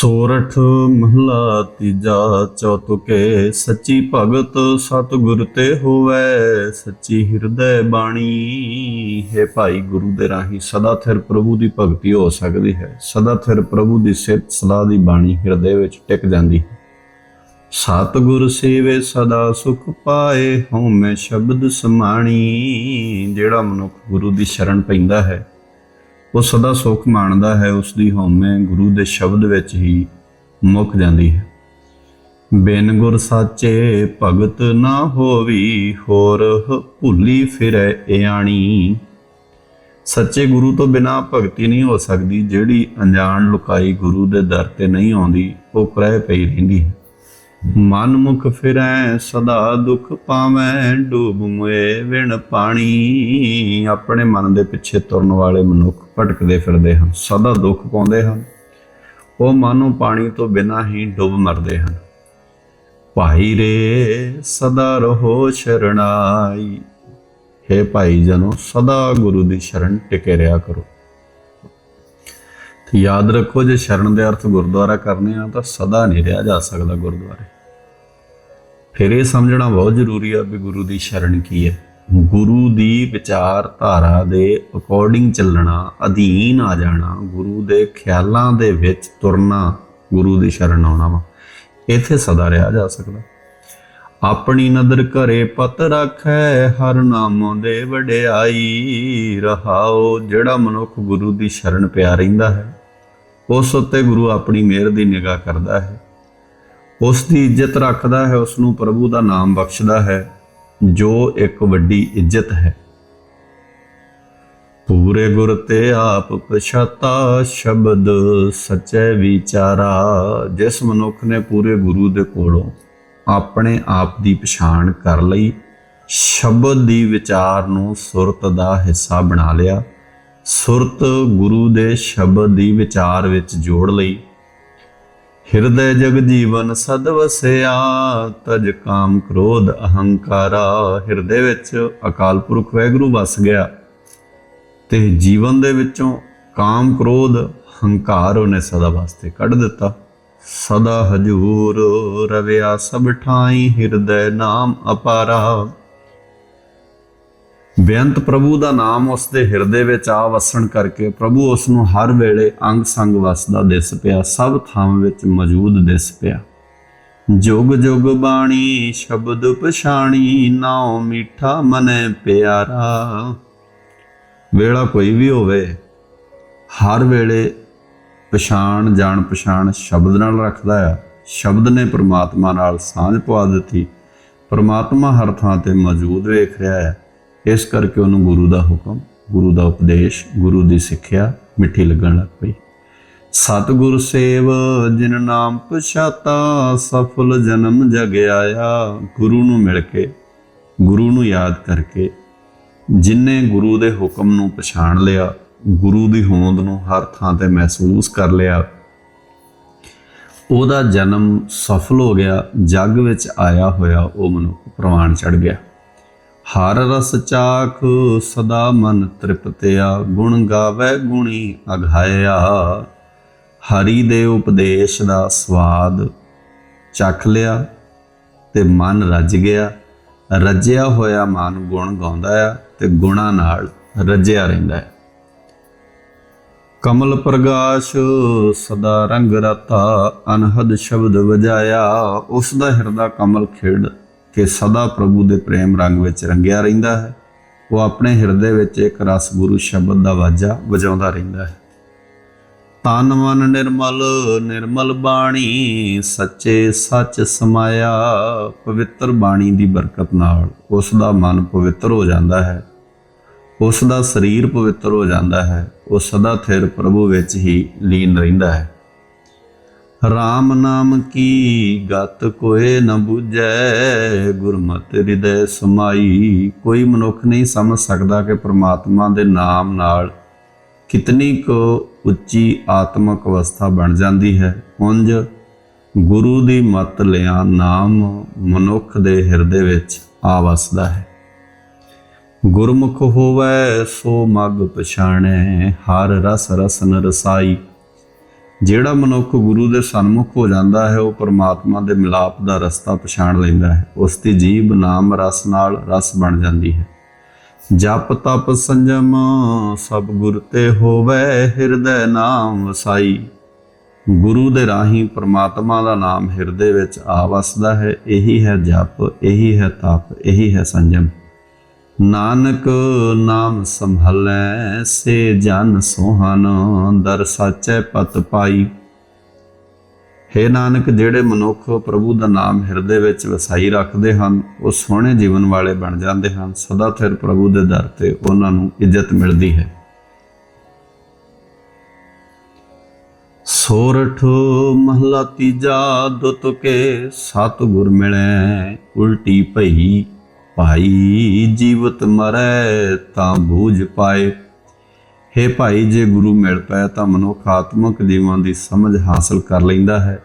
ਸੋਰਠ ਮਹਲਾ ਤੀਜਾ ਚੌਤੁਕੇ, ਸੱਚੀ ਭਗਤ ਸਤਿਗੁਰ ਤੇ ਹੋਵੇ, ਸੱਚੀ ਹਿਰਦੈ ਬਾਣੀ। ਹੈ ਭਾਈ ਗੁਰੂ ਦੇ ਰਾਹੀਂ ਸਦਾ ਥਿਰ ਪ੍ਰਭੂ ਦੀ ਭਗਤੀ ਹੋ ਸਕਦੀ ਹੈ, ਸਦਾ ਥਿਰ ਪ੍ਰਭੂ ਦੀ ਸਿਫਤ ਸਲਾਹ ਦੀ ਬਾਣੀ ਹਿਰਦੇ ਵਿੱਚ ਟਿਕ ਜਾਂਦੀ ਹੈ। ਸਤਿਗੁਰ ਸੇਵੇ ਸਦਾ ਸੁਖ ਪਾਏ, ਹਉਮੈ ਸ਼ਬਦ ਸਮਾਣੀ, ਜਿਹੜਾ ਮਨੁੱਖ ਗੁਰੂ ਦੀ ਸ਼ਰਨ ਪੈਂਦਾ ਹੈ ਉਹ ਸਦਾ ਸੁਖ ਮਾਣਦਾ ਹੈ ਉਸ ਦੀ ਹਉਮੈ ਗੁਰੂ ਦੇ ਸ਼ਬਦ ਵਿੱਚ ਹੀ ਮੁੱਕ ਜਾਂਦੀ ਹੈ। ਬਿਨ ਗੁਰ ਸਾਚੇ ਭਗਤ ਨਾ ਹੋਵੀ, ਹੋਰ ਭੁੱਲੀ ਫਿਰੈ ਇਆਣੀ। ਸੱਚੇ ਗੁਰੂ ਤੋਂ ਬਿਨਾ ਭਗਤੀ ਨਹੀਂ ਹੋ ਸਕਦੀ, ਜਿਹੜੀ ਅਣਜਾਣ ਲੁਕਾਈ ਗੁਰੂ ਦੇ ਦਰ ਤੇ ਨਹੀਂ ਆਉਂਦੀ, ਉਹ ਪ੍ਰਹਿ ਪਈ ਰਹਿੰਦੀ ਹੈ। ਮਨ ਮੁਖ ਫਿਰੈ, ਸਦਾ ਦੁਖ ਪਾਵੈ ਡੂਬ ਮੁਏ ਵਿਣ ਪਾਣੀ। ਆਪਣੇ ਮਨ ਦੇ ਪਿੱਛੇ ਤੁਰਨ ਵਾਲੇ ਮਨੁੱਖ ਭਟਕਦੇ ਫਿਰਦੇ ਹਨ, ਸਦਾ ਦੁੱਖ ਪਾਉਂਦੇ ਹਨ। ਉਹ ਮਨ ਮਨੋਂ ਪਾਣੀ ਤੋਂ ਬਿਨਾਂ ਹੀ ਡੁੱਬ ਮਰਦੇ ਹਨ। ਭਾਈ ਰੇ, ਸਦਾ ਰਹੋ ਸ਼ਰਣਾਈ। ਹੈ ਭਾਈ ਜਨੋ ਸਦਾ ਗੁਰੂ ਦੀ ਸ਼ਰਨ ਟਿਕੇ ਰਿਹਾ ਕਰੋ। ਤੇ ਯਾਦ ਰੱਖੋ, ਜੇ ਸ਼ਰਨ ਦੇ ਅਰਥ ਗੁਰਦੁਆਰਾ ਕਰਨੇ ਆ, ਤਾਂ ਸਦਾ ਨਹੀਂ ਰਿਹਾ ਜਾ ਸਕਦਾ ਗੁਰਦੁਆਰੇ। ਫਿਰ ਇਹ ਸਮਝਣਾ ਬਹੁਤ ਜ਼ਰੂਰੀ ਆ ਵੀ ਗੁਰੂ ਦੀ ਸ਼ਰਨ ਕੀ ਹੈ। ਗੁਰੂ ਦੀ ਵਿਚਾਰਧਾਰਾ ਦੇ ਅਕੋਰਡਿੰਗ ਚੱਲਣਾ, ਅਧੀਨ ਆ ਜਾਣਾ, ਗੁਰੂ ਦੇ ਖਿਆਲਾਂ ਦੇ ਵਿੱਚ ਤੁਰਨਾ, ਗੁਰੂ ਦੀ ਸ਼ਰਨ ਆਉਣਾ ਵਾ, ਇੱਥੇ ਸਦਾ ਰਿਹਾ ਜਾ ਸਕਦਾ। ਆਪਣੀ ਨਦਰ ਘਰੇ ਪਤ ਰੱਖੈ, ਹਰ ਨਾਮੋਂ ਦੇ ਵਡਿਆਈ ਰਹਾਓ, ਜਿਹੜਾ ਮਨੁੱਖ ਗੁਰੂ ਦੀ ਸ਼ਰਨ ਪਿਆ ਰਹਿੰਦਾ ਹੈ। ਉਸ ਉੱਤੇ ਗੁਰੂ ਆਪਣੀ ਮਿਹਰ ਦੀ ਨਿਗਾਹ ਕਰਦਾ ਹੈ। ਉਸ ਦੀ ਇੱਜ਼ਤ ਰੱਖਦਾ ਹੈ, ਉਸ ਨੂੰ ਪ੍ਰਭੂ ਦਾ ਨਾਮ ਬਖਸ਼ਦਾ ਹੈ, ਜੋ ਇੱਕ ਵੱਡੀ ਇੱਜ਼ਤ ਹੈ। ਪੂਰੇ ਗੁਰ ਤੇ ਆਪ ਪਛਾਤਾ ਸ਼ਬਦ ਸੱਚੇ ਵਿਚਾਰਾ, ਜਿਸ ਮਨੁੱਖ ਨੇ ਪੂਰੇ ਗੁਰੂ ਦੇ ਕੋਲੋਂ ਆਪਣੇ ਆਪ ਦੀ ਪਛਾਣ ਕਰ ਲਈ, ਸ਼ਬਦ ਦੀ ਵਿਚਾਰ ਨੂੰ ਸੁਰਤ ਦਾ ਹਿੱਸਾ ਬਣਾ ਲਿਆ। ਸੁਰਤ ਗੁਰੂ ਦੇ ਸ਼ਬਦ ਦੀ ਵਿਚਾਰ ਵਿੱਚ ਜੋੜ ਲਈ। ਹਿਰਦੈ ਜਗ ਜੀਵਨ ਸਦ ਵਸਿਆ, ਤਜ ਕਾਮ ਕ੍ਰੋਧ ਅਹੰਕਾਰਾ। ਹਿਰਦੇ ਵਿੱਚ ਅਕਾਲ ਪੁਰਖ ਵੈਗਰੂ ਵਸ ਗਿਆ। ਤੇ ਜੀਵਨ ਦੇ ਵਿੱਚੋਂ ਕਾਮ ਕ੍ਰੋਧ, ਹੰਕਾਰ ਉਹਨੇ ਸਦਾ ਵਾਸਤੇ ਕੱਢ ਦਿੱਤਾ। ਸਦਾ ਹਜੂਰ ਰਵਿਆ ਸਭ ਠਾਈ, ਹਿਰਦੈ ਨਾਮ ਅਪਾਰਾ। ਬੇਅੰਤ ਪ੍ਰਭੂ ਦਾ ਨਾਮ ਉਸ ਦੇ ਹਿਰਦੇ ਵਿੱਚ ਆ ਵਸਣ ਕਰਕੇ ਪ੍ਰਭੂ ਉਸ ਨੂੰ ਹਰ ਵੇਲੇ ਅੰਗ ਸੰਗ ਵਸਦਾ ਦਿਸ ਪਿਆ, ਸਭ ਥਾਂ ਵਿੱਚ ਮੌਜੂਦ ਦਿਸ ਪਿਆ। ਜੁਗ ਜੁਗ ਬਾਣੀ, ਸ਼ਬਦ ਪਛਾਣੀ, ਨਾਉ ਮਿੱਠਾ ਮਨੇ ਪਿਆਰਾ। ਵੇਲਾ ਕੋਈ ਵੀ ਹੋਵੇ, ਹਰ ਵੇਲੇ ਪਛਾਣ, ਜਾਣ ਪਛਾਣ ਸ਼ਬਦ ਨਾਲ ਰੱਖਦਾ ਆ। ਸ਼ਬਦ ਨੇ ਪ੍ਰਮਾਤਮਾ ਨਾਲ ਸਾਂਝ ਪਵਾ ਦਿੱਤੀ। ਪ੍ਰਮਾਤਮਾ ਹਰ ਥਾਂ ਤੇ ਮੌਜੂਦ ਵੇਖ ਰਿਹਾ ਹੈ ਇਸ ਕਰਕੇ ਉਹਨੂੰ ਗੁਰੂ ਦਾ ਹੁਕਮ, ਗੁਰੂ ਦਾ ਉਪਦੇਸ਼, ਗੁਰੂ ਦੀ ਸਿੱਖਿਆ ਮਿੱਠੀ ਲੱਗਣ ਲੱਗ ਪਈ। ਸਤਿਗੁਰ ਸੇਵ, ਜਿਨ ਨਾਮ ਪਛਾਤਾ, ਸਫਲ ਜਨਮ ਜਗ ਆਇਆ। ਗੁਰੂ ਨੂੰ ਮਿਲ ਕੇ, ਗੁਰੂ ਨੂੰ ਯਾਦ ਕਰਕੇ ਜਿਨਨੇ ਗੁਰੂ ਦੇ ਹੁਕਮ ਨੂੰ ਪਛਾਣ ਲਿਆ, ਗੁਰੂ ਦੀ ਹੋਂਦ ਨੂੰ ਹਰ ਥਾਂ ਤੇ ਮਹਿਸੂਸ ਕਰ ਲਿਆ, ਉਹਦਾ ਜਨਮ ਸਫਲ ਹੋ ਗਿਆ, ਜੱਗ ਵਿੱਚ ਆਇਆ ਹੋਇਆ ਉਹ ਮਨੁੱਖ ਪ੍ਰਵਾਨ ਚੜ ਗਿਆ। ਹਰ ਰਸ ਚਾਖ ਸਦਾ ਮਨ ਤ੍ਰਿਪਤਿਆ, ਗੁਣ ਗਾਵੇ ਗੁਣੀ ਅਘਾਇਆ ਹਰੀ ਦੇ ਉਪਦੇਸ਼ ਦਾ ਸਵਾਦ ਚੱਖ ਲਿਆ ਤੇ ਮਨ ਰੱਜ ਗਿਆ। ਰੱਜਿਆ ਹੋਇਆ ਮਨ ਗੁਣ ਗਾਉਂਦਾ ਆ ਤੇ ਗੁਣਾ ਨਾਲ ਰੱਜਿਆ ਰਹਿੰਦਾ ਹੈ ਕਮਲ ਪ੍ਰਗਾਸ਼ ਸਦਾ ਰੰਗ ਰਤਾ, ਅਨਹਦ ਸ਼ਬਦ ਵਜਾਇਆ। ਉਸ ਦਾ ਹਿਰਦਾ ਕਮਲ ਖੇਡ ਕਿ ਸਦਾ ਪ੍ਰਭੂ ਦੇ ਪ੍ਰੇਮ ਰੰਗ ਵਿੱਚ ਰੰਗਿਆ ਰਹਿੰਦਾ ਹੈ। ਉਹ ਆਪਣੇ ਹਿਰਦੇ ਵਿੱਚ ਇੱਕ ਰਸ ਗੁਰੂ ਸ਼ਬਦ ਦਾ ਵਾਜਾ ਵਜਾਉਂਦਾ ਰਹਿੰਦਾ ਹੈ। ਤਨ ਮਨ ਨਿਰਮਲ ਨਿਰਮਲ ਬਾਣੀ, ਸੱਚੇ ਸੱਚ ਸਮਾਇਆ, ਪਵਿੱਤਰ ਬਾਣੀ ਦੀ ਬਰਕਤ ਨਾਲ ਉਸ ਦਾ ਮਨ ਪਵਿੱਤਰ ਹੋ ਜਾਂਦਾ ਹੈ। ਉਸ ਦਾ ਸਰੀਰ ਪਵਿੱਤਰ ਹੋ ਜਾਂਦਾ ਹੈ। ਉਹ ਸਦਾ ਥਿਰ ਪ੍ਰਭੂ ਵਿੱਚ ਹੀ ਲੀਨ ਰਹਿੰਦਾ ਹੈ। RAM ਨਾਮ ਕੀ ਗਤ ਕੋਏ ਨ ਬੁਝੈ? ਗੁਰਮਤਿ ਹਿਰਦੈ ਸਮਾਈ। ਕੋਈ ਮਨੁੱਖ ਨਹੀਂ ਸਮਝ ਸਕਦਾ ਕਿ ਪ੍ਰਮਾਤਮਾ ਦੇ ਨਾਮ ਨਾਲ ਕਿਤਨੀ ਕੁ ਉੱਚੀ ਆਤਮਿਕ ਅਵਸਥਾ ਬਣ ਜਾਂਦੀ ਹੈ। ਉੰਜ ਗੁਰੂ ਦੀ ਮਤ ਲਿਆ ਨਾਮ ਮਨੁੱਖ ਦੇ ਹਿਰਦੇ ਵਿੱਚ ਆ ਵਸਦਾ ਹੈ। ਗੁਰਮੁਖ ਹੋਵੇ ਸੋ ਮਗ ਪਛਾਣੈ, ਹਰ ਰਸ ਰਸਨ ਰਸਾਈ। ਜਿਹੜਾ ਮਨੁੱਖ ਗੁਰੂ ਦੇ ਸਨਮੁਖ ਹੋ ਜਾਂਦਾ ਹੈ, ਉਹ ਪਰਮਾਤਮਾ ਦੇ ਮਿਲਾਪ ਦਾ ਰਸਤਾ ਪਛਾਣ ਲੈਂਦਾ ਹੈ। ਉਸ ਦੀ ਜੀਬ ਨਾਮ ਰਸ ਨਾਲ ਰਸ ਬਣ ਜਾਂਦੀ ਹੈ। ਜਪ ਤਪ ਸੰਜਮ, ਸਭ ਗੁਰ ਤੇ ਹੋਵੇ ਹਿਰਦੈ ਨਾਮ ਵਸਾਈ। ਗੁਰੂ ਦੇ ਰਾਹੀਂ ਪ੍ਰਮਾਤਮਾ ਦਾ ਨਾਮ ਹਿਰਦੇ ਵਿੱਚ ਆ ਵਸਦਾ ਹੈ। ਇਹੀ ਹੈ ਜਪ, ਇਹੀ ਹੈ ਤਪ, ਇਹੀ ਹੈ ਸੰਜਮ। ਨਾਨਕ ਨਾਮ ਸੰਭਲੈ, ਸੇ ਜਨ ਸੋਹਨ ਦਰ ਸਾਚੈ ਪਤ ਪਾਈ। ਹੇ ਨਾਨਕ, ਜਿਹੜੇ ਮਨੁੱਖ ਪ੍ਰਭੂ ਦਾ ਨਾਮ ਹਿਰਦੇ ਵਿੱਚ ਵਸਾਈ ਰੱਖਦੇ ਹਨ, ਉਹ ਸੋਹਣੇ ਜੀਵਨ ਵਾਲੇ ਬਣ ਜਾਂਦੇ ਹਨ। ਸਦਾ ਥਿਰ ਪ੍ਰਭੂ ਦੇ ਦਰ ਤੇ ਉਹਨਾਂ ਨੂੰ ਇੱਜ਼ਤ ਮਿਲਦੀ ਹੈ। ਸੋਰਠ ਮਹਲਾ ਤੀਜਾ ਦੁੱਤ ਕੇ ਸਤ ਗੁਰ ਮਿਲੈ, ਉਲਟੀ ਭਈ ਭਾਈ ਜੀਵਤ ਮਰੈ ਤਾਂ ਬੂਝ ਪਾਏ। ਹੇ ਭਾਈ, ਜੇ ਗੁਰੂ ਮਿਲ ਪਏ ਤਾਂ ਮਨੁੱਖ ਆਤਮਿਕ ਜੀਵਾਂ ਦੀ ਸਮਝ ਹਾਸਲ ਕਰ ਲੈਂਦਾ ਹੈ।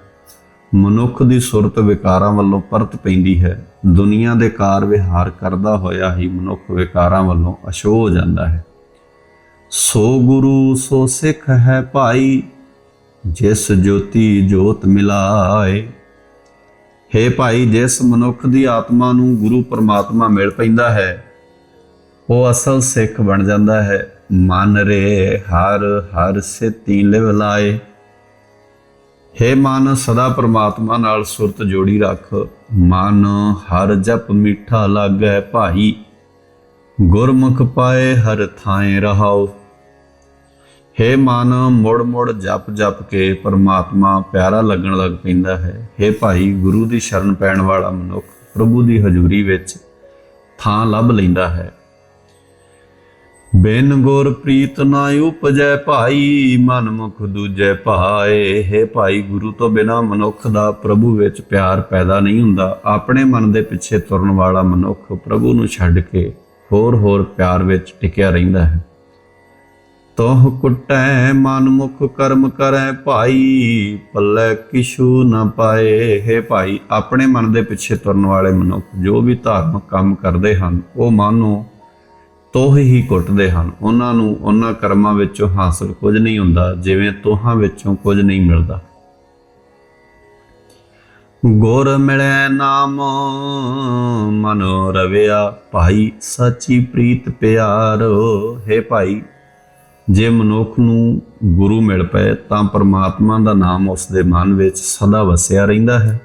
ਮਨੁੱਖ ਦੀ ਸੁਰਤ ਵਿਕਾਰਾਂ ਵੱਲੋਂ ਪਰਤ ਪੈਂਦੀ ਹੈ। ਦੁਨੀਆ ਦੇ ਕਾਰ ਵਿਹਾਰ ਕਰਦਾ ਹੋਇਆ ਹੀ ਮਨੁੱਖ ਵਿਕਾਰਾਂ ਵੱਲੋਂ ਅਸ਼ੋ ਹੋ ਜਾਂਦਾ ਹੈ। ਸੋ ਗੁਰੂ, ਸੋ ਸਿੱਖ ਹੈ ਭਾਈ, ਜਿਸ ਜੋਤੀ ਜੋਤ ਮਿਲਾਏ। ਹੇ ਭਾਈ, ਜਿਸ ਮਨੁੱਖ ਦੀ ਆਤਮਾ ਨੂੰ ਗੁਰੂ ਪਰਮਾਤਮਾ ਮਿਲ ਪੈਂਦਾ ਹੈ, ਉਹ ਅਸਲ ਸਿੱਖ ਬਣ ਜਾਂਦਾ ਹੈ। ਮਨ ਰੇ ਹਰ ਹਰ ਸਿੱਤੀ ਲਿਵ ਲਾਏ। ਹੇ ਮਨ, ਸਦਾ ਪ੍ਰਮਾਤਮਾ ਨਾਲ ਸੁਰਤ ਜੋੜੀ ਰੱਖ। ਮਨ, ਹਰ ਜਪ ਮਿੱਠਾ ਲਾਗੈ ਭਾਈ। ਗੁਰਮੁਖ ਪਾਏ ਹਰ ਥਾਏ ਰਹਾਓ। ਹੇ ਮਨ, ਮੁੜ ਮੁੜ ਜਪ ਜਪ ਕੇ ਪਰਮਾਤਮਾ ਪਿਆਰਾ ਲੱਗਣ ਲੱਗ ਪੈਂਦਾ ਹੈ। ਹੇ ਭਾਈ, ਗੁਰੂ ਦੀ ਸ਼ਰਨ ਪੈਣ ਵਾਲਾ ਮਨੁੱਖ ਪ੍ਰਭੂ ਦੀ ਹਜ਼ੂਰੀ ਵਿੱਚ ਥਾਂ ਲੱਭ ਲੈਂਦਾ ਹੈ। ਬਿਨ ਗੁਰ ਪ੍ਰੀਤ ਨਾ ਉਪਜੈ ਭਾਈ, ਮਨ ਮੁਖ ਦੂਜੈ ਭਾਏ। ਹੈ ਭਾਈ, ਗੁਰੂ ਤੋਂ ਬਿਨਾ ਮਨੁੱਖ ਦਾ ਪ੍ਰਭੂ ਵਿੱਚ ਪਿਆਰ ਪੈਦਾ ਨਹੀਂ ਹੁੰਦਾ। ਆਪਣੇ ਮਨ ਦੇ ਪਿੱਛੇ ਤੁਰਨ ਵਾਲਾ ਮਨੁੱਖ ਪ੍ਰਭੂ ਨੂੰ ਛੱਡ ਕੇ ਹੋਰ ਹੋਰ ਪਿਆਰ ਵਿੱਚ ਟਿਕਿਆ ਰਹਿੰਦਾ ਹੈ। ਤੋਹ ਕੁਟੈ, ਮਨ ਮੁਖ ਕਰਮ ਕਰੈ, ਭਾਈ ਪੱਲੇ ਕਿਛੂ ਨ ਪਾਏ। ਹੈ ਭਾਈ, ਆਪਣੇ ਮਨ ਦੇ ਪਿੱਛੇ ਤੁਰਨ ਵਾਲੇ ਮਨੁੱਖ ਜੋ ਵੀ ਧਾਰਮਿਕ ਕੰਮ ਕਰਦੇ ਹਨ, ਉਹ ਮਨ ਨੂੰ ਤੋਹ ਹੀ ਕੁੱਟਦੇ ਹਨ। ਉਹਨਾਂ ਨੂੰ ਉਹਨਾਂ ਕਰਮਾਂ ਵਿੱਚੋਂ ਹਾਸਲ ਕੁਝ ਨਹੀਂ ਹੁੰਦਾ, ਜਿਵੇਂ ਤੋਹਾਂ ਵਿੱਚੋਂ ਕੁਝ ਨਹੀਂ ਮਿਲਦਾ। ਗੁਰ ਮਿਲੈ ਨਾਮ, ਮਨੋ ਰਵਿਆ, ਭਾਈ ਸੱਚੀ ਪ੍ਰੀਤ ਪਿਆਰੋ। ਹੈ ਭਾਈ ਜੇ ਮਨੁੱਖ ਨੂੰ ਗੁਰੂ ਮਿਲ ਪਏ, ਤਾਂ ਪਰਮਾਤਮਾ ਦਾ ਨਾਮ ਉਸ ਦੇ ਮਨ ਵਿੱਚ ਸਦਾ ਵਸਿਆ ਰਹਿੰਦਾ ਹੈ।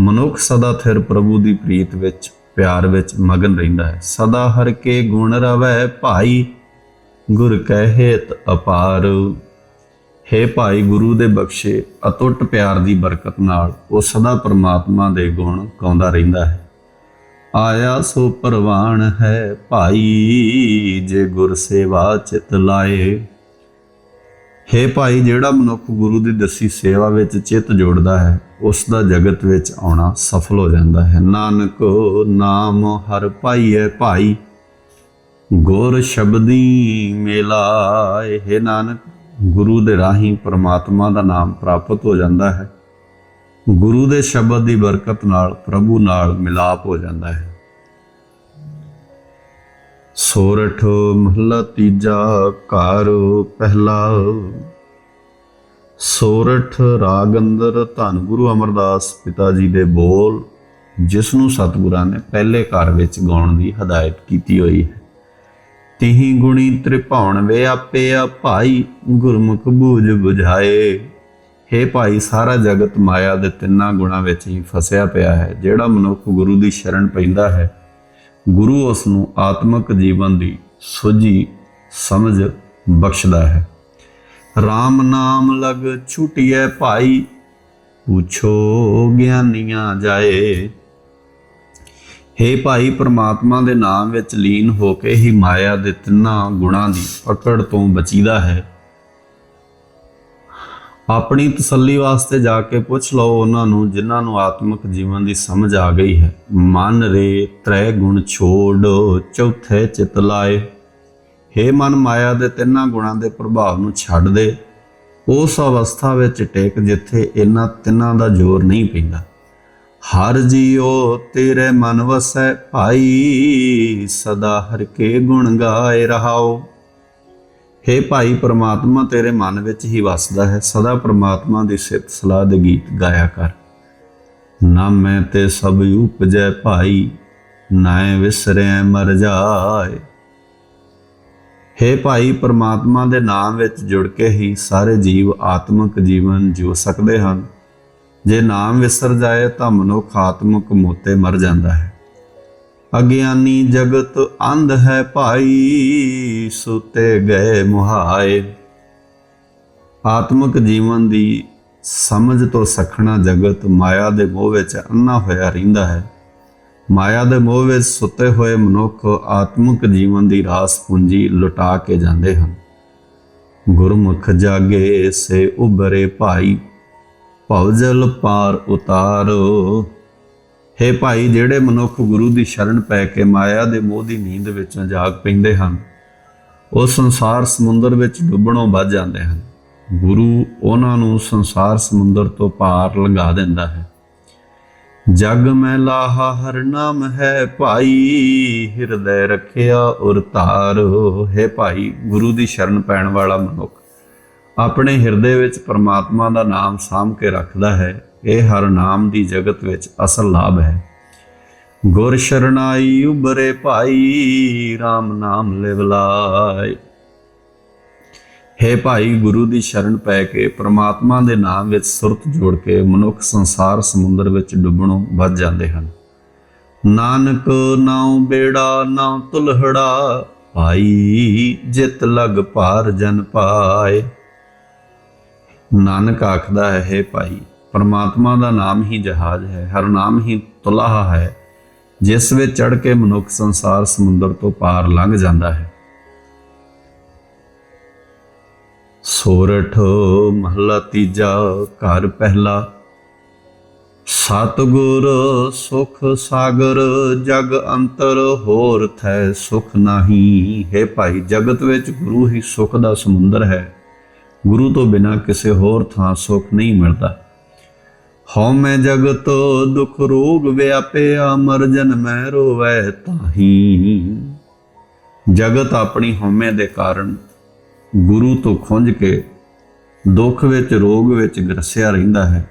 ਮਨੁੱਖ ਸਦਾ ਥਿਰ ਪ੍ਰਭੂ ਦੀ ਪ੍ਰੀਤ ਵਿੱਚ, ਪਿਆਰ ਵਿੱਚ ਮਗਨ ਰਹਿੰਦਾ ਹੈ। ਸਦਾ ਹਰ ਕੇ ਗੁਣ ਰਵੈ ਭਾਈ, ਗੁਰ ਕਹਿਤ ਅਪਾਰ। ਹੈ ਭਾਈ, ਗੁਰੂ ਦੇ ਬਖਸ਼ੇ ਅਟੁੱਟ ਪਿਆਰ ਦੀ ਬਰਕਤ ਨਾਲ ਉਹ ਸਦਾ ਪਰਮਾਤਮਾ ਦੇ ਗੁਣ ਗਾਉਂਦਾ ਰਹਿੰਦਾ ਹੈ। ਆਇਆ ਸੋ ਪ੍ਰਵਾਨ ਹੈ ਭਾਈ, ਜੇ ਗੁਰ ਸੇਵਾ ਚਿਤ ਲਾਏ। ਹੇ ਭਾਈ, ਜਿਹੜਾ ਮਨੁੱਖ ਗੁਰੂ ਦੀ ਦਸੀ ਸੇਵਾ ਵਿੱਚ ਚਿੱਤ ਜੋੜਦਾ ਹੈ, ਉਸ ਦਾ ਜਗਤ ਵਿੱਚ ਆਉਣਾ ਸਫਲ ਹੋ ਜਾਂਦਾ ਹੈ। ਨਾਨਕ ਨਾਮ ਹਰ ਪਾਈਐ ਭਾਈ, ਗੁਰ ਸ਼ਬਦੀ ਮਿਲਾਏ। ਹੈ ਨਾਨਕ, ਗੁਰੂ ਦੇ ਰਾਹੀਂ ਪ੍ਰਮਾਤਮਾ ਦਾ ਨਾਮ ਪ੍ਰਾਪਤ ਹੋ ਜਾਂਦਾ ਹੈ। ਗੁਰੂ ਦੇ ਸ਼ਬਦ ਦੀ ਬਰਕਤ ਨਾਲ, ਪ੍ਰਭੂ ਨਾਲ ਮਿਲਾਪ ਹੋ ਜਾਂਦਾ ਹੈ। ਸੋਰਠ ਮਹਲਾ ਤੀਜਾ ਘਰ ਪਹਿਲਾ। ਸੋਰਠ ਰਾਗ ਅੰਦਰ ਧੰਨ ਗੁਰੂ ਅਮਰਦਾਸ ਪਿਤਾ ਜੀ ਦੇ ਬੋਲ ਜਿਸ ਨੂੰ ਸਤਿਗੁਰਾਂ ਨੇ ਪਹਿਲੇ ਘਰ ਵਿੱਚ ਗਾਉਣ ਦੀ ਹਦਾਇਤ ਕੀਤੀ ਹੋਈ ਹੈ। ਤਿਹੀ ਗੁਣੀ ਤ੍ਰਿਭਾਵਨ ਵੇ ਆਪੇ ਆ ਭਾਈ, ਗੁਰਮੁਖ ਬੂਝ 부ਝਾਏ ਹੇ ਭਾਈ, ਸਾਰਾ ਜਗਤ ਮਾਇਆ ਦੇ ਤਿੰਨਾਂ ਗੁਣਾਂ ਵਿੱਚ ਹੀ ਫਸਿਆ ਪਿਆ ਹੈ, ਜਿਹੜਾ ਮਨੁੱਖ ਗੁਰੂ ਦੀ ਸ਼ਰਨ ਪੈਂਦਾ ਹੈ ਗੁਰੂ ਉਸ ਨੂੰ ਆਤਮਿਕ ਜੀਵਨ ਦੀ ਸੋਝੀ ਸਮਝ ਬਖਸ਼ਦਾ ਹੈ। RAM ਨਾਮ ਲਗ ਛੁਟਿਐ ਭਾਈ, ਪੁੱਛੋ ਗਿਆਨੀਆਂ ਜਾਏ। ਹੇ ਭਾਈ, ਪ੍ਰਮਾਤਮਾ ਦੇ ਨਾਮ ਵਿੱਚ ਲੀਨ ਹੋ ਕੇ ਹੀ ਮਾਇਆ ਦੇ ਤਿੰਨਾਂ ਗੁਣਾਂ ਦੀ ਪਕੜ ਤੋਂ ਬਚੀਦਾ ਹੈ। ਆਪਣੀ ਤਸੱਲੀ ਵਾਸਤੇ ਜਾ ਕੇ ਪੁੱਛ ਲਓ ਉਹਨਾਂ ਨੂੰ, ਜਿਨ੍ਹਾਂ ਨੂੰ ਆਤਮਿਕ ਜੀਵਨ ਦੀ ਸਮਝ ਆ ਗਈ ਹੈ। ਮਨ ਰੇ ਤ੍ਰੈ ਗੁਣ ਛੋੜ, ਚੌਥੇ ਚਿਤ ਲਾਏ। ਹੇ ਮਨ ਮਾਇਆ ਦੇ ਤਿੰਨਾਂ ਗੁਣਾਂ ਦੇ ਪ੍ਰਭਾਵ ਨੂੰ ਛੱਡ ਦੇ। ਉਸ ਅਵਸਥਾ ਵਿੱਚ ਟਿਕ ਜਿੱਥੇ ਇਹਨਾਂ ਤਿੰਨਾਂ ਦਾ ਜ਼ੋਰ ਨਹੀਂ ਪੈਂਦਾ। ਹਰ ਜੀਉ ਤੇਰੇ ਮਨ ਵਸੈ, ਭਾਈ ਸਦਾ ਹਰ ਕੇ ਗੁਣ ਗਾਏ ਰਹਾਓ। ਹੇ ਭਾਈ ਪ੍ਰਮਾਤਮਾ, ਤੇਰੇ ਮਨ ਵਿੱਚ ਹੀ ਵੱਸਦਾ ਹੈ। ਸਦਾ ਪ੍ਰਮਾਤਮਾ ਦੀ ਸਿਫਤ ਸਲਾਹ ਦੇ ਗੀਤ ਗਾਇਆ ਕਰ। ਨਾਮੈ ਤੇ ਸਭ ਉਪਜੈ ਭਾਈ ਨਾਏ ਵਿਸਰੈ ਮਰ ਜਾਏ। ਹੇ ਭਾਈ ਪ੍ਰਮਾਤਮਾ ਦੇ ਨਾਮ ਵਿੱਚ ਜੁੜ ਕੇ ਹੀ ਸਾਰੇ ਜੀਵ ਆਤਮਿਕ ਜੀਵਨ ਜਿਉ ਸਕਦੇ ਹਨ। ਜੇ ਨਾਮ ਵਿਸਰ ਜਾਏ ਤਾਂ ਮਨੁੱਖ ਆਤਮਿਕ ਮੋਤੇ ਮਰ ਜਾਂਦਾ ਹੈ। ਅਗਿਆਨੀ ਜਗਤ ਅੰਧ ਹੈ ਭਾਈ, ਸੁਤੇ ਗਏ ਮੁਹਾਏ। ਆਤਮਿਕ ਜੀਵਨ ਦੀ ਸਮਝ ਤੋਂ ਸਖਣਾ ਜਗਤ ਮਾਇਆ ਦੇ ਮੋਹ ਵਿੱਚ ਅੰਨਾ ਹੋਇਆ ਰਹਿੰਦਾ ਹੈ। ਮਾਇਆ ਦੇ ਮੋਹ ਵਿੱਚ ਸੁੱਤੇ ਹੋਏ ਮਨੁੱਖ ਆਤਮਿਕ ਜੀਵਨ ਦੀ ਰਾਸ ਪੂੰਜੀ ਲੁਟਾ ਕੇ ਜਾਂਦੇ ਹਨ। ਗੁਰਮੁਖ ਜਾਗੇ ਸੇ ਉਬਰੇ ਭਾਈ ਭਵਜਲ ਪਾਰ ਉਤਾਰੋ। ਹੇ ਭਾਈ, ਜਿਹੜੇ ਮਨੁੱਖ ਗੁਰੂ ਦੀ ਸ਼ਰਨ ਪੈ ਕੇ ਮਾਇਆ ਦੇ ਮੋਹ ਦੀ ਨੀਂਦ ਵਿੱਚੋਂ ਜਾਗ ਪੈਂਦੇ ਹਨ, ਉਹ ਸੰਸਾਰ ਸਮੁੰਦਰ ਵਿੱਚ ਡੁੱਬਣੋਂ ਬਚ ਜਾਂਦੇ ਹਨ। ਗੁਰੂ ਉਹਨਾਂ ਨੂੰ ਸੰਸਾਰ ਸਮੁੰਦਰ ਤੋਂ ਪਾਰ ਲੰਘਾ ਦਿੰਦਾ ਹੈ। ਜਗ ਮੈਂ ਲਾਹਾ, ਹਰ ਨਾਮ ਹੈ ਭਾਈ, ਹਿਰਦੈ ਰੱਖਿਆ ਉਰ ਧਾਰੋ। ਹੈ ਭਾਈ, ਗੁਰੂ ਦੀ ਸ਼ਰਨ ਪੈਣ ਵਾਲਾ ਮਨੁੱਖ ਆਪਣੇ ਹਿਰਦੇ ਵਿੱਚ ਪਰਮਾਤਮਾ ਦਾ ਨਾਮ ਸਾਂਭ ਕੇ ਰੱਖਦਾ ਹੈ। ਇਹ ਹਰ ਨਾਮ ਦੀ ਜਗਤ ਵਿੱਚ ਅਸਲ ਲਾਭ ਹੈ। ਗੁਰ ਸ਼ਰਨਾਈ ਉਬਰੇ ਭਾਈ RAM ਨਾਮ ਲਿਵ ਲਾਇ। ਹੈ ਭਾਈ, ਗੁਰੂ ਦੀ ਸ਼ਰਨ ਪੈ ਕੇ ਪ੍ਰਮਾਤਮਾ ਦੇ ਨਾਮ ਵਿੱਚ ਸੁਰਤ ਜੋੜ ਕੇ ਮਨੁੱਖ ਸੰਸਾਰ ਸਮੁੰਦਰ ਵਿੱਚ ਡੁੱਬਣੋਂ ਬਚ ਜਾਂਦੇ ਹਨ। ਨਾਨਕ ਨਾਉ ਬੇੜਾ, ਨਾਉ ਤੁਲਹੜਾ, ਭਾਈ ਜਿਤ ਲਗ ਭਾਰ ਜਨ ਪਾਏ। ਨਾਨਕ ਆਖਦਾ ਹੈ ਹੈ ਭਾਈ ਪਰਮਾਤਮਾ ਦਾ ਨਾਮ ਹੀ ਜਹਾਜ਼ ਹੈ, ਹਰ ਨਾਮ ਹੀ ਤੁਲਾਹਾ ਹੈ। ਜਿਸ ਵਿੱਚ ਚੜ ਕੇ ਮਨੁੱਖ ਸੰਸਾਰ ਸਮੁੰਦਰ ਤੋਂ ਪਾਰ ਲੰਘ ਜਾਂਦਾ ਹੈ। ਸੋਰਠ ਮਹਲਾ ਤੀਜਾ, ਘਰ ਪਹਿਲਾ। ਸਤਗੁਰ ਸੁਖ ਸਾਗਰ, ਜਗ ਅੰਤਰ ਹੋਰ ਥੈ ਸੁਖ ਨਹੀਂ। ਹੈ ਭਾਈ, ਜਗਤ ਵਿੱਚ ਗੁਰੂ ਹੀ ਸੁਖ ਦਾ ਸਮੁੰਦਰ ਹੈ। ਗੁਰੂ ਤੋਂ ਬਿਨਾ ਕਿਸੇ ਹੋਰ ਥਾਂ ਸੁਖ ਨਹੀਂ ਮਿਲਦਾ। ਹਉ ਮੈਂ ਜਗਤ ਦੁਖ ਰੋਗ ਵਿਆਪਿਆ ਮਰ ਜਨ ਮੈਂ ਰੋਵੈ ਤਾਹੀ। ਜਗਤ ਆਪਣੀ ਹਉਮੈ ਦੇ ਕਾਰਨ ਗੁਰੂ ਤੋਂ ਖੁੰਝ ਕੇ ਦੁੱਖ ਵਿੱਚ, ਰੋਗ ਵਿੱਚ ਗਰਸਿਆ ਰਹਿੰਦਾ ਹੈ।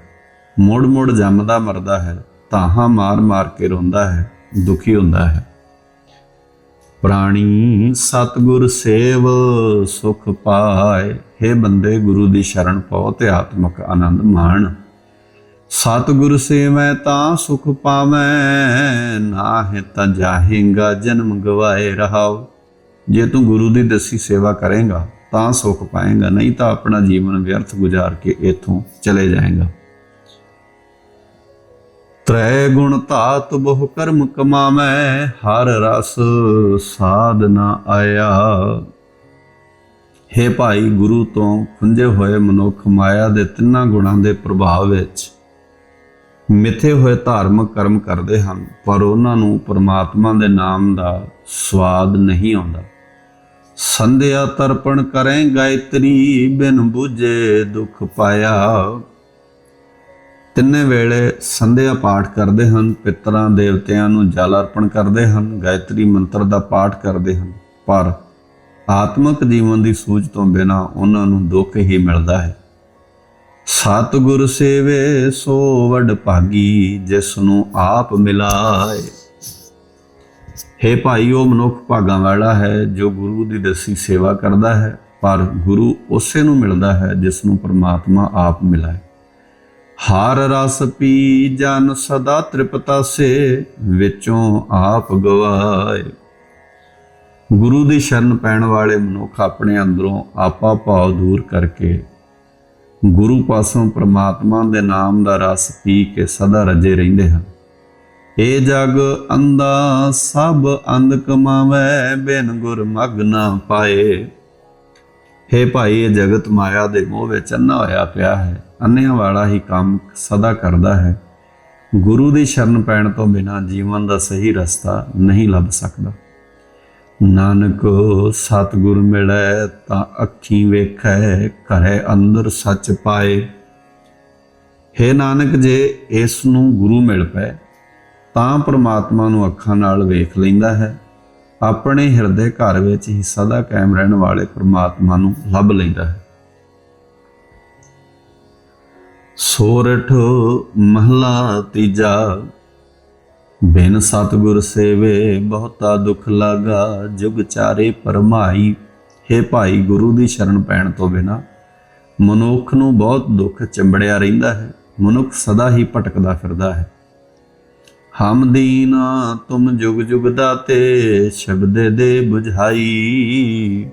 ਮੁੜ ਮੁੜ ਜੰਮਦਾ ਮਰਦਾ ਹੈ, ਤਾਹਾਂ ਮਾਰ ਮਾਰ ਕੇ ਰੋਂਦਾ ਹੈ, ਦੁਖੀ ਹੁੰਦਾ ਹੈ। ਪ੍ਰਾਣੀ ਸਤਗੁਰ ਸੇਵ, ਸੁਖ ਪਾਏ हे ਬੰਦੇ ਗੁਰੂ ਦੀ ਸ਼ਰਨ ਪਾਓ ਤੇ ਆਤਮਿਕ ਆਨੰਦ ਮਾਣ। ਸਤਿਗੁਰ ਸੇਵੈ ਤਾਂ ਸੁਖ ਪਾਵੈ, ਨਾਹਿ ਤਾਂ ਜਾਹੇਗਾ ਜਨਮ ਗਵਾਏ ਰਹਾਓ ਜੇ ਤੂੰ ਗੁਰੂ ਦੀ ਦਸੀ ਸੇਵਾ ਕਰੇਗਾ, ਤਾਂ ਸੁਖ ਪਾਏਗਾ, ਨਹੀਂ ਤਾਂ ਆਪਣਾ ਜੀਵਨ ਵਿਅਰਥ ਗੁਜ਼ਾਰ ਕੇ ਇਥੋਂ ਚਲੇ ਜਾਏਗਾ। ਤ੍ਰੈ ਗੁਣ ਧਾਤ ਬਹੁ ਕਰਮ ਕਮਾਵੈ, ਹਰ ਰਸ ਸਾਧ ਨਾ ਆਇਆ। ਹੇ ਭਾਈ ਗੁਰੂ ਤੋਂ ਖੁੰਝੇ ਹੋਏ ਮਨੁੱਖ ਮਾਇਆ ਦੇ ਤਿੰਨਾਂ ਗੁਣਾਂ ਦੇ ਪ੍ਰਭਾਵ ਵਿੱਚ ਮਿੱਥੇ ਹੋਏ ਧਾਰਮਿਕ ਕਰਮ ਕਰਦੇ ਹਨ, ਪਰ ਉਹਨਾਂ ਨੂੰ ਪਰਮਾਤਮਾ ਦੇ ਨਾਮ ਦਾ ਸਵਾਦ ਨਹੀਂ ਆਉਂਦਾ। ਸੰਧਿਆ ਤਰਪਣ ਕਰੇ ਗਾਇਤਰੀ, ਬਿਨ ਬੁਝੇ ਦੁੱਖ ਪਾਇਆ। ਤਿੰਨੇ ਵੇਲੇ ਸੰਧਿਆ ਪਾਠ ਕਰਦੇ ਹਨ, ਪਿਤਰਾਂ ਦੇਵਤਿਆਂ ਨੂੰ ਜਲ ਅਰਪਣ ਕਰਦੇ ਹਨ, ਗਾਇਤਰੀ ਮੰਤਰ ਦਾ ਪਾਠ ਕਰਦੇ ਹਨ। ਪਰ ਆਤਮਿਕ ਜੀਵਨ ਦੀ ਸੂਝ ਤੋਂ ਬਿਨਾ ਉਹਨਾਂ ਨੂੰ ਦੁੱਖ ਹੀ ਮਿਲਦਾ ਹੈ। ਸਤਿਗੁਰ ਸੇਵੇ ਸੋ ਵਡ ਭਾਗੀ ਜਿਸ ਨੂੰ ਆਪ ਮਿਲਾਏ। ਹੇ ਭਾਈ ਉਹ ਮਨੁੱਖ ਭਾਗਾਂ ਵਾਲਾ ਹੈ, ਜੋ ਗੁਰੂ ਦੀ ਦਸੀ ਸੇਵਾ ਕਰਦਾ ਹੈ, ਪਰ ਗੁਰੂ ਉਸੇ ਨੂੰ ਮਿਲਦਾ ਹੈ ਜਿਸ ਨੂੰ ਪ੍ਰਮਾਤਮਾ ਆਪ ਮਿਲਾਏ। ਹਾਰ ਰਸ ਪੀ ਜਨ ਸਦਾ ਤ੍ਰਿਪਤਾ ਸੇ, ਵਿੱਚੋਂ ਆਪ ਗਵਾਏ। ਗੁਰੂ ਦੀ ਸ਼ਰਨ ਪੈਣ ਵਾਲੇ ਮਨੁੱਖ ਆਪਣੇ ਅੰਦਰੋਂ ਆਪਾ ਭਾਵ ਦੂਰ ਕਰਕੇ ਗੁਰੂ ਪਾਸੋਂ ਪ੍ਰਮਾਤਮਾ ਦੇ ਨਾਮ ਦਾ ਰਸ ਪੀ ਕੇ ਸਦਾ ਰਜੇ ਰਹਿੰਦੇ ਹਨ। ਏ ਜਗ ਅੰਦਾ ਸਭ ਅੰਧ ਕਮਾਵੇ, ਬਿਨ ਗੁਰ ਮਗ ਨਾ ਪਾਏ। ਹੇ ਭਾਈ, ਇਹ ਜਗਤ ਮਾਇਆ ਦੇ ਮੋਹ ਵਿੱਚ ਅੰਨਾ ਹੋਇਆ ਪਿਆ ਹੈ। ਅੰਨਿਆਂ ਵਾਲਾ ਹੀ ਕੰਮ ਸਦਾ ਕਰਦਾ ਹੈ। ਗੁਰੂ ਦੀ ਸ਼ਰਨ ਪੈਣ ਤੋਂ ਬਿਨਾਂ ਜੀਵਨ ਦਾ ਸਹੀ ਰਸਤਾ ਨਹੀਂ ਲੱਭ ਸਕਦਾ। ਨਾਨਕ ਸਤਿਗੁਰ ਮਿਲੈ ਤਾਂ ਅੱਖੀ ਵੇਖੈ, ਘਰੇ ਅੰਦਰ ਸੱਚ ਪਾਏ। ਹੇ ਨਾਨਕ, ਜੇ ਇਸ ਨੂੰ ਗੁਰੂ ਮਿਲ ਪਏ ਤਾਂ ਪ੍ਰਮਾਤਮਾ ਨੂੰ ਅੱਖਾਂ ਨਾਲ ਵੇਖ ਲੈਂਦਾ ਹੈ। ਆਪਣੇ ਹਿਰਦੇ ਘਰ ਵਿੱਚ ਹੀ ਸਦਾ ਕਾਇਮ ਰਹਿਣ ਵਾਲੇ ਪ੍ਰਮਾਤਮਾ ਨੂੰ ਲੱਭ ਲੈਂਦਾ ਹੈ। ਸੋਰਠ ਮਹਲਾ ਤੀਜਾ ਬਿਨ ਸਤਗੁਰ ਸੇਵੇ ਬਹੁਤਾ ਦੁੱਖ ਲਾਗਾ, ਜੁਗ ਚਾਰੇ ਪਰਮਾਈ हे ਭਾਈ ਗੁਰੂ ਦੀ ਸ਼ਰਨ ਪੈਣ ਤੋਂ ਬਿਨਾ ਮਨੁੱਖ ਨੂੰ ਬਹੁਤ ਦੁੱਖ ਚੰਬੜਿਆ ਰਹਿੰਦਾ ਹੈ, ਮਨੁੱਖ ਸਦਾ ਹੀ ਭਟਕਦਾ ਫਿਰਦਾ ਹੈ। ਹਮ ਦੀਨਾ ਤੁਮ ਜੁਗ ਜੁਗ ਦਾਤੇ, ਸ਼ਬਦੇ ਦੇ ਬੁਝਾਈ।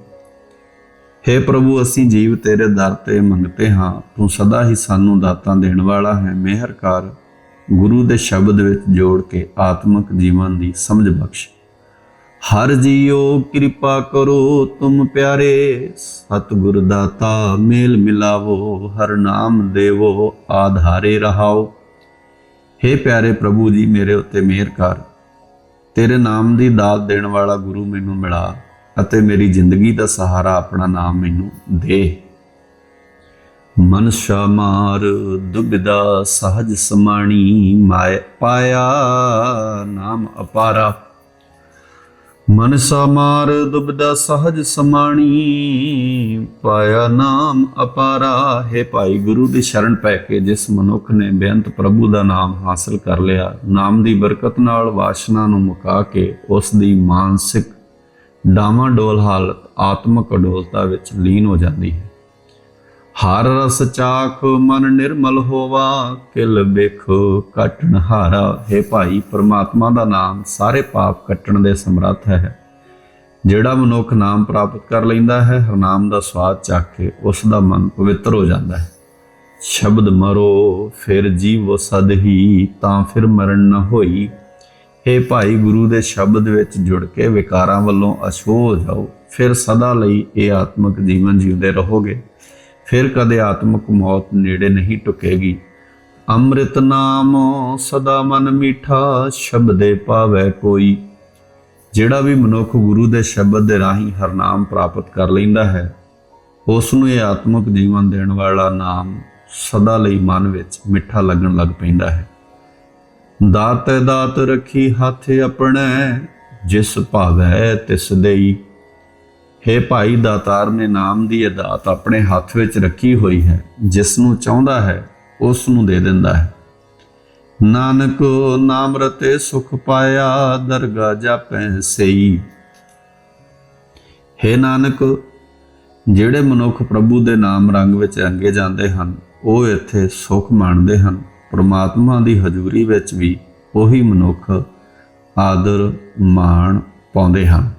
हे ਪ੍ਰਭੂ, ਅਸੀਂ ਜੀਵ ਤੇਰੇ ਦਰ ਤੇ ਮੰਗਤੇ ਹਾਂ, ਤੂੰ ਸਦਾ ਹੀ ਸਾਨੂੰ ਦਾਤਾਂ ਦੇਣ ਵਾਲਾ ਹੈ ਮਿਹਰਕਾਰ ਗੁਰੂ ਦੇ ਸ਼ਬਦ ਵਿੱਚ ਜੋੜ ਕੇ ਆਤਮਿਕ ਜੀਵਨ ਦੀ ਸਮਝ ਬਖਸ਼। ਹਰ ਜੀਓ ਕਿਰਪਾ ਕਰੋ ਤੁਮ ਪਿਆਰੇ, ਸਤਿਗੁਰ ਦਾਤਾ ਮੇਲ ਮਿਲਾਵੋ, ਹਰ ਨਾਮ ਦੇਵੋ, ਆਧਾਰੇ ਰਹਾਓ। हे ਪਿਆਰੇ ਪ੍ਰਭੂ ਜੀ, ਮੇਰੇ ਉੱਤੇ ਮਿਹਰ ਕਰ। ਤੇਰੇ ਨਾਮ ਦੀ ਦਾਤ ਦੇਣ ਵਾਲਾ ਗੁਰੂ ਮੈਨੂੰ ਮਿਲਾ ਅਤੇ ਮੇਰੀ ਜ਼ਿੰਦਗੀ ਦਾ ਸਹਾਰਾ ਆਪਣਾ ਨਾਮ ਮੈਨੂੰ ਦੇ। ਮਨਸ਼ਾ ਮਾਰ ਦੁਬਿਦਾ ਸਹਜ ਸਮਾਣੀ ਮਾਇ ਪਾਇਆ ਨਾਮ ਅਪਾਰਾ। ਮਨਸਾ ਮਾਰ ਦੁਬਿਦਾ ਸਹਜ ਸਮਾਣੀ ਪਾਇਆ ਨਾਮ ਅਪਾਰਾ। ਹੈ ਭਾਈ ਗੁਰੂ ਦੀ ਸ਼ਰਨ ਪੈ ਕੇ ਜਿਸ ਮਨੁੱਖ ਨੇ ਬੇਅੰਤ ਪ੍ਰਭੂ ਦਾ ਨਾਮ ਹਾਸਲ ਕਰ ਲਿਆ, ਨਾਮ ਦੀ ਬਰਕਤ ਨਾਲ ਵਾਸ਼ਨਾ ਨੂੰ ਮੁਕਾ ਕੇ ਉਸ ਦੀ ਮਾਨਸਿਕ ਡਾਵਾਂ ਡੋਲ ਹਾਲਤ ਆਤਮਕ ਅਡੋਲਤਾ ਵਿੱਚ ਲੀਨ ਹੋ ਜਾਂਦੀ ਹੈ। ਹਰ ਰਸ ਚਾਖ ਮਨ ਨਿਰਮਲ ਹੋਵਾ, ਕਿਲ ਬਿਖ ਕਟਣ ਹਾਰਾ। ਹੈ ਭਾਈ, ਪ੍ਰਮਾਤਮਾ ਦਾ ਨਾਮ ਸਾਰੇ ਪਾਪ ਕੱਟਣ ਦੇ ਸਮਰੱਥ ਹੈ। ਜਿਹੜਾ ਮਨੁੱਖ ਨਾਮ ਪ੍ਰਾਪਤ ਕਰ ਲੈਂਦਾ ਹੈ ਹਰਨਾਮ ਦਾ ਸਵਾਦ ਚੱਖ ਕੇ ਉਸ ਦਾ ਮਨ ਪਵਿੱਤਰ ਹੋ ਜਾਂਦਾ ਹੈ। ਸ਼ਬਦ ਮਰੋ, ਫਿਰ ਜੀਵੋ ਸਦ ਹੀ, ਤਾਂ ਫਿਰ ਮਰਨ ਨਾ ਹੋਈ। हे ਭਾਈ, ਗੁਰੂ ਦੇ ਸ਼ਬਦ ਵਿੱਚ ਜੁੜ ਕੇ ਵਿਕਾਰਾਂ ਵੱਲੋਂ ਅਛੋ ਹੋ ਜਾਓ। ਫਿਰ ਸਦਾ ਲਈ ਇਹ ਆਤਮਿਕ ਜੀਵਨ ਜਿਉਂਦੇ ਰਹੋਗੇ। ਫਿਰ ਕਦੇ ਆਤਮਿਕ ਮੌਤ ਨੇੜੇ ਨਹੀਂ ਟੁਕੇਗੀ। ਅੰਮ੍ਰਿਤ ਨਾਮ ਸਦਾ ਮਨ ਮੀਠਾ, ਸ਼ਬਦੇ ਪਾਵੇ ਕੋਈ। ਜਿਹੜਾ ਵੀ ਮਨੁੱਖ ਗੁਰੂ ਦੇ ਸ਼ਬਦ ਦੇ ਰਾਹੀਂ ਹਰਨਾਮ ਪ੍ਰਾਪਤ ਕਰ ਲੈਂਦਾ ਹੈ ਉਸ ਨੂੰ ਇਹ ਆਤਮਿਕ ਜੀਵਨ ਦੇਣ ਵਾਲਾ ਨਾਮ ਸਦਾ ਲਈ ਮਨ ਵਿੱਚ ਮਿੱਠਾ ਲੱਗਣ ਲੱਗ ਪੈਂਦਾ ਹੈ। ਦਾਤ ਦਾਤ ਰੱਖੀ ਹੱਥ ਆਪਣੇ, ਜਿਸ ਭਾਵੈ ਤਿਸ ਦੇਈ। हे ਭਾਈ ਦਾਤਾਰ ਨੇ ਨਾਮ ਦੀ ਅਦਾਤ ਆਪਣੇ ਹੱਥ ਵਿੱਚ ਰੱਖੀ ਹੋਈ ਹੈ ਜਿਸ ਨੂੰ ਚਾਹੁੰਦਾ ਹੈ ਉਸ ਨੂੰ ਦੇ ਦਿੰਦਾ ਹੈ। ਨਾਨਕ ਨਾਮ ਰਤੇ ਸੁਖ ਪਾਇਆ ਦਰਗਾ ਜਾਪੈ ਸਈ। हे ਨਾਨਕ, ਜਿਹੜੇ ਮਨੁੱਖ ਪ੍ਰਭੂ ਦੇ ਨਾਮ ਰੰਗ ਵਿੱਚ ਰੰਗੇ ਜਾਂਦੇ ਹਨ, ਉਹ ਇੱਥੇ ਸੁਖ ਮਾਣਦੇ ਹਨ। ਪ੍ਰਮਾਤਮਾ ਦੀ ਹਜ਼ੂਰੀ ਵਿੱਚ ਵੀ ਉਹੀ ਮਨੁੱਖ ਆਦਰ ਮਾਣ ਪਾਉਂਦੇ ਹਨ।